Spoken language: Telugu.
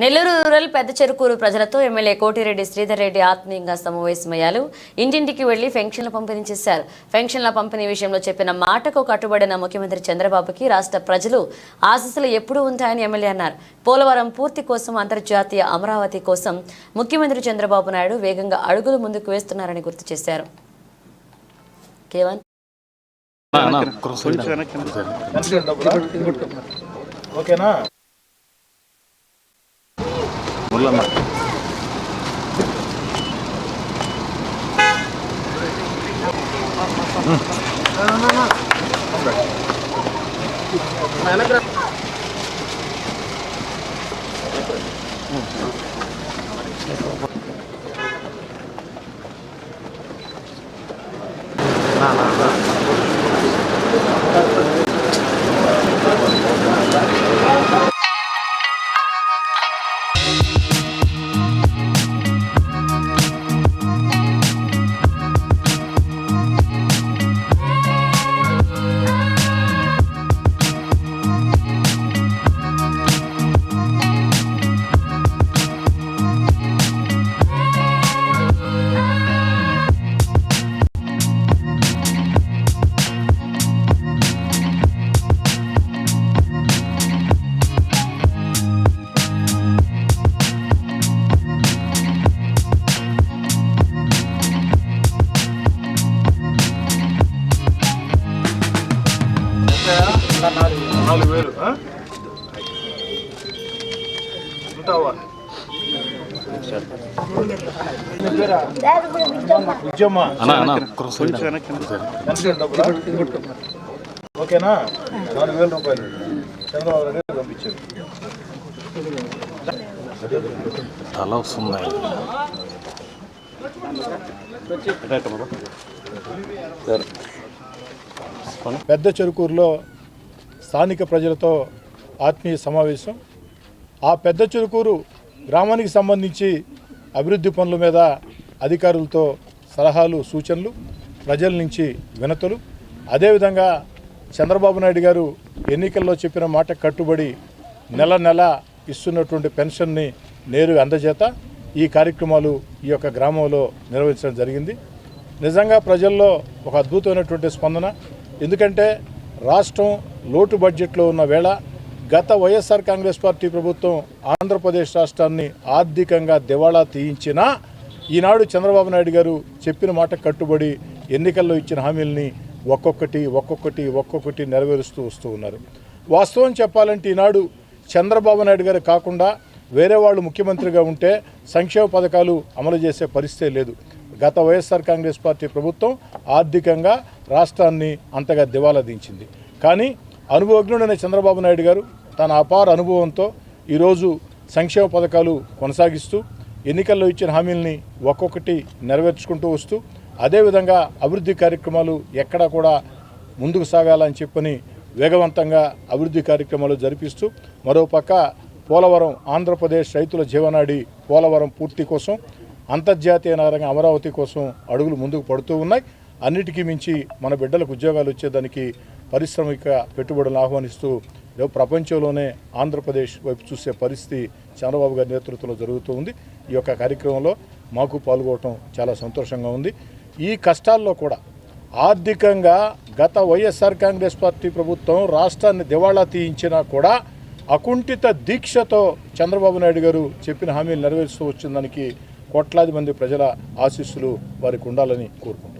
నెల్లూరు రూరల్ పెద్ద చెరుకూరు ప్రజలతో ఎమ్మెల్యే కోటిరెడ్డి శ్రీధర్ రెడ్డి ఆత్మీయంగా సమావేశమయ్యారు. ఇంటింటికి వెళ్ళి పెన్షన్ల పంపిణీ చేశారు. పెన్షన్ల పంపిణీ విషయంలో చెప్పిన మాటకు కట్టుబడిన ముఖ్యమంత్రి చంద్రబాబుకి రాష్ట్ర ప్రజలు ఆశీస్సులు ఎప్పుడూ ఉంటాయని ఎమ్మెల్యే అన్నారు. పోలవరం పూర్తి కోసం అంతర్జాతీయ అమరావతి కోసం ముఖ్యమంత్రి చంద్రబాబు నాయుడు వేగంగా అడుగులు ముందుకు వేస్తున్నారని గుర్తు చేశారు. కేవన్? ఓకేనా? నాలుగు ఓకేనా? నాలుగు వేల రూపాయలు. చంద్రబాబు నాయుడు పంపించారు. తల వస్తున్నాయి పెద్ద చెరుకూరులో స్థానిక ప్రజలతో ఆత్మీయ సమావేశం. ఆ పెద్ద చురుకూరు గ్రామానికి సంబంధించి అభివృద్ధి పనుల మీద అధికారులతో సలహాలు సూచనలు ప్రజల నుంచి వినతులు. అదేవిధంగా చంద్రబాబు నాయుడు గారు ఎన్నికల్లో చెప్పిన మాట కట్టుబడి నెల నెల ఇస్తున్నటువంటి పెన్షన్ని నేరుగా అందజేత ఈ కార్యక్రమాలు ఈ యొక్క గ్రామంలో నిర్వహించడం జరిగింది. నిజంగా ప్రజల్లో ఒక అద్భుతమైనటువంటి స్పందన. ఎందుకంటే రాష్ట్రం లోటు బడ్జెట్లో ఉన్న వేళ గత వైఎస్ఆర్ కాంగ్రెస్ పార్టీ ప్రభుత్వం ఆంధ్రప్రదేశ్ రాష్ట్రాన్ని ఆర్థికంగా దివాళా తీయించినా ఈనాడు చంద్రబాబు నాయుడు గారు చెప్పిన మాట కట్టుబడి ఎన్నికల్లో ఇచ్చిన హామీల్ని ఒక్కొక్కటి ఒక్కొక్కటి ఒక్కొక్కటి నెరవేరుస్తూ వస్తూ ఉన్నారు. వాస్తవం చెప్పాలంటే ఈనాడు చంద్రబాబు నాయుడు గారు కాకుండా వేరే వాళ్ళు ముఖ్యమంత్రిగా ఉంటే సంక్షేమ పథకాలు అమలు చేసే పరిస్థితే లేదు. గత వైఎస్ఆర్ కాంగ్రెస్ పార్టీ ప్రభుత్వం ఆర్థికంగా రాష్ట్రాన్ని అంతగా దివాలా దించింది కానీ అనుభవజ్ఞుడైన చంద్రబాబు నాయుడు గారు తన అపార అనుభవంతో ఈరోజు సంక్షేమ పథకాలు కొనసాగిస్తూ ఎన్నికల్లో ఇచ్చిన హామీల్ని ఒక్కొక్కటి నెరవేర్చుకుంటూ వస్తూ అదేవిధంగా అభివృద్ధి కార్యక్రమాలు ఎక్కడా కూడా ముందుకు సాగాలని చెప్పని వేగవంతంగా అభివృద్ధి కార్యక్రమాలు జరిపిస్తూ మరోపక్క పోలవరం ఆంధ్రప్రదేశ్ రైతుల జీవనాడి పోలవరం పూర్తి కోసం అంతర్జాతీయ నగరంగా అమరావతి కోసం అడుగులు ముందుకు పడుతూ ఉన్నాయి. అన్నిటికీ మించి మన బిడ్డలకు ఉద్యోగాలు వచ్చేదానికి పారిశ్రామిక పెట్టుబడులను ఆహ్వానిస్తూ ప్రపంచంలోనే ఆంధ్రప్రదేశ్ వైపు చూసే పరిస్థితి చంద్రబాబు గారి నేతృత్వంలో జరుగుతూ ఉంది. ఈ యొక్క కార్యక్రమంలో మాకు పాల్గొవటం చాలా సంతోషంగా ఉంది. ఈ కష్టాల్లో కూడా ఆర్థికంగా గత వైఎస్ఆర్ కాంగ్రెస్ పార్టీ ప్రభుత్వం రాష్ట్రాన్ని దివాళా తీయించినా కూడా అకుంఠిత దీక్షతో చంద్రబాబు నాయుడు గారు చెప్పిన హామీలు నెరవేరుస్తూ వచ్చిన దానికి కోట్లాది మంది ప్రజల ఆశీస్సులు వారికి ఉండాలని కోరుకుంటున్నాను